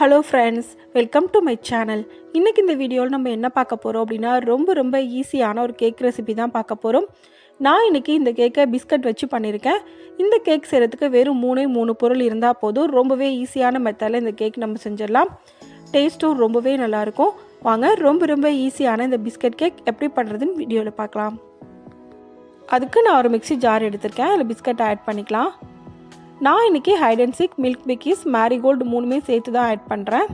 Hello friends welcome to my channel இன்றைக்கி இந்த வீடியோவில் நம்ம என்ன பார்க்க போகிறோம் அப்படின்னா ரொம்ப ரொம்ப ஈஸியான ஒரு கேக் ரெசிபி தான் பார்க்க போகிறோம் நான் இன்றைக்கி இந்த கேக்கை பிஸ்கட் வச்சு பண்ணியிருக்கேன். இந்த கேக் செய்கிறதுக்கு வெறும் மூணே மூணு பொருள் இருந்தால் போதும். ரொம்பவே ஈஸியான மெத்தடில் இந்த கேக் நம்ம செஞ்சிடலாம். டேஸ்ட்டும் ரொம்பவே நல்லாயிருக்கும் வாங்க ரொம்ப ரொம்ப ஈஸியான இந்த பிஸ்கட் கேக் எப்படி பண்ணுறதுன்னு வீடியோவில் பார்க்கலாம். அதுக்கு நான் ஒரு மிக்ஸி ஜார் எடுத்திருக்கேன். அதில் பிஸ்கட் ஆட் பண்ணிக்கலாம். நான் இன்றைக்கி Hide and Seek Milk Bikis Marigold மூணுமே சேர்த்து தான் ஆட் பண்ணுறேன்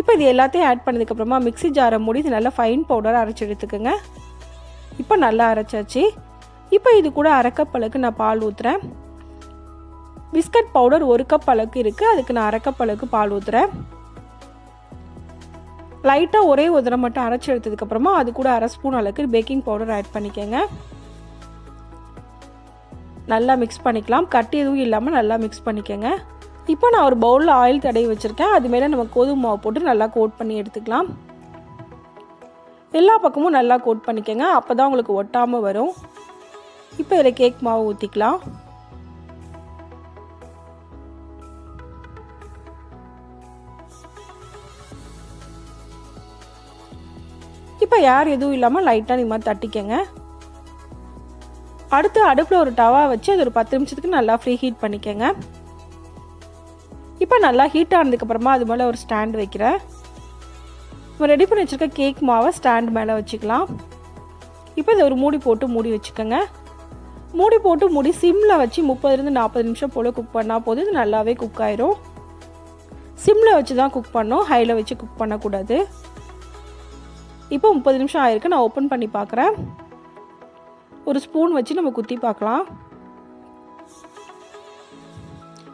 இப்போ இது எல்லாத்தையும் ஆட் பண்ணதுக்கப்புறமா மிக்ஸி ஜாரை மூடி இது நல்லா ஃபைன் பவுடர் அரைச்சி எடுத்துக்கோங்க. இப்போ நல்லா அரைச்சாச்சு. இப்போ இது கூட அரை கப் அளவுக்கு நான் பால் ஊற்றுறேன் பிஸ்கட் பவுடர் ஒரு கப் அளவுக்கு இருக்குது அதுக்கு நான் அரை கப் அளவுக்கு பால் ஊற்றுறேன் லைட்டாக ஒரே ஒரு தடவை மட்டும் அரைச்சி எடுத்ததுக்கப்புறமா அது கூட அரை ஸ்பூன் அளவுக்கு பேக்கிங் பவுடர் ஆட் பண்ணிக்கோங்க. நல்லா மிக்ஸ் பண்ணிக்கலாம். கட்டி எதுவும் இல்லாமல் நல்லா மிக்ஸ் பண்ணிக்கோங்க. இப்போ நான் ஒரு பவுலில் ஆயில் தடவி வச்சுருக்கேன். அது மேலே நம்ம கோதுமை மாவு போட்டு நல்லா கோட் பண்ணி எடுத்துக்கலாம். எல்லா பக்கமும் நல்லா கோட் பண்ணிக்கோங்க. அப்போ தான் உங்களுக்கு ஒட்டாமல் வரும். இப்போ இதில் கேக் மாவு ஊற்றிக்கலாம் இப்போ யார் எதுவும் இல்லாமல் லைட்டாக நீங்கள் தட்டிக்கங்க. அடுத்து அடுப்பில் ஒரு டவா வச்சு அது ஒரு பத்து நிமிஷத்துக்கு நல்லா ஃப்ரீ ஹீட் பண்ணிக்கோங்க. இப்போ நல்லா ஹீட் ஆனதுக்கப்புறமா அது மேலே ஒரு ஸ்டாண்ட் வைக்கிறேன். இப்போ ரெடி பண்ணி வச்சுருக்க கேக் மாவை ஸ்டாண்ட் மேலே வச்சுக்கலாம். இப்போ இதை ஒரு மூடி போட்டு மூடி வச்சுக்கோங்க. மூடி போட்டு மூடி சிம்மில் வச்சு முப்பதுலேருந்து நாற்பது நிமிஷம் போல் குக் பண்ணால் போதும். இது நல்லாவே குக் ஆயிரும். சிம்மில் வச்சு தான் குக் பண்ணோம். ஹையில் வச்சு குக் பண்ணக்கூடாது. இப்போ முப்பது நிமிஷம் ஆயிருக்கு நான் ஓப்பன் பண்ணி பார்க்குறேன். ஒரு ஸ்பூன் வச்சு நம்ம குத்தி பார்க்கலாம்.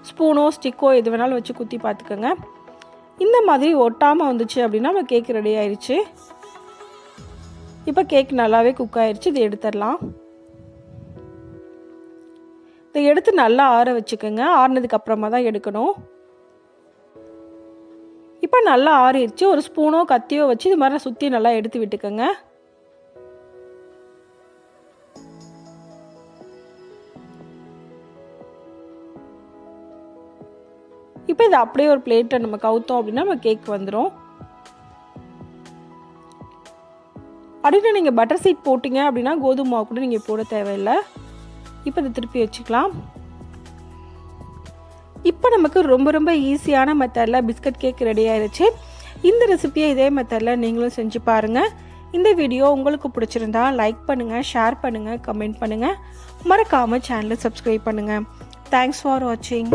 ஸ்பூனோ ஸ்டிக்கோ எது வேணாலும் வச்சு குத்தி பார்த்துக்கோங்க. இந்த மாதிரி ஒட்டாமல் வந்துச்சு அப்படின்னா நம்ம கேக் ரெடி ஆயிடுச்சு இப்போ கேக் நல்லாவே குக் ஆயிடுச்சு இதை எடுத்துடலாம். இதை எடுத்து நல்லா ஆற வச்சுக்கோங்க. ஆறினதுக்கு அப்புறமா தான் எடுக்கணும். இப்போ நல்லா ஆறிடுச்சு. ஒரு ஸ்பூனோ கத்தியோ வச்சு இது மாதிரி சுற்றி நல்லா எடுத்து விட்டுக்கோங்க. இப்போ இது அப்படியே ஒரு பிளேட்டை நம்ம கவுத்தோம் அப்படின்னா நம்ம கேக் வந்துடும் அப்படின்னு நீங்கள் பட்டர் சீட் போட்டிங்க அப்படின்னா கோதுமை மாவு கூட நீங்கள் போட தேவையில்லை. இப்போ இதை திருப்பி வச்சுக்கலாம். இப்போ நமக்கு ரொம்ப ரொம்ப ஈஸியான மெத்தடில் பிஸ்கட் கேக் ரெடி ஆயிடுச்சு இந்த ரெசிபியை இதே மெத்தடில் நீங்களும் செஞ்சு பாருங்கள் இந்த வீடியோ உங்களுக்கு பிடிச்சிருந்தா லைக் பண்ணுங்கள் ஷேர் பண்ணுங்கள் கமெண்ட் பண்ணுங்கள் மறக்காமல் சேனலை சப்ஸ்கிரைப் பண்ணுங்கள் தேங்க்ஸ் ஃபார் வாட்சிங்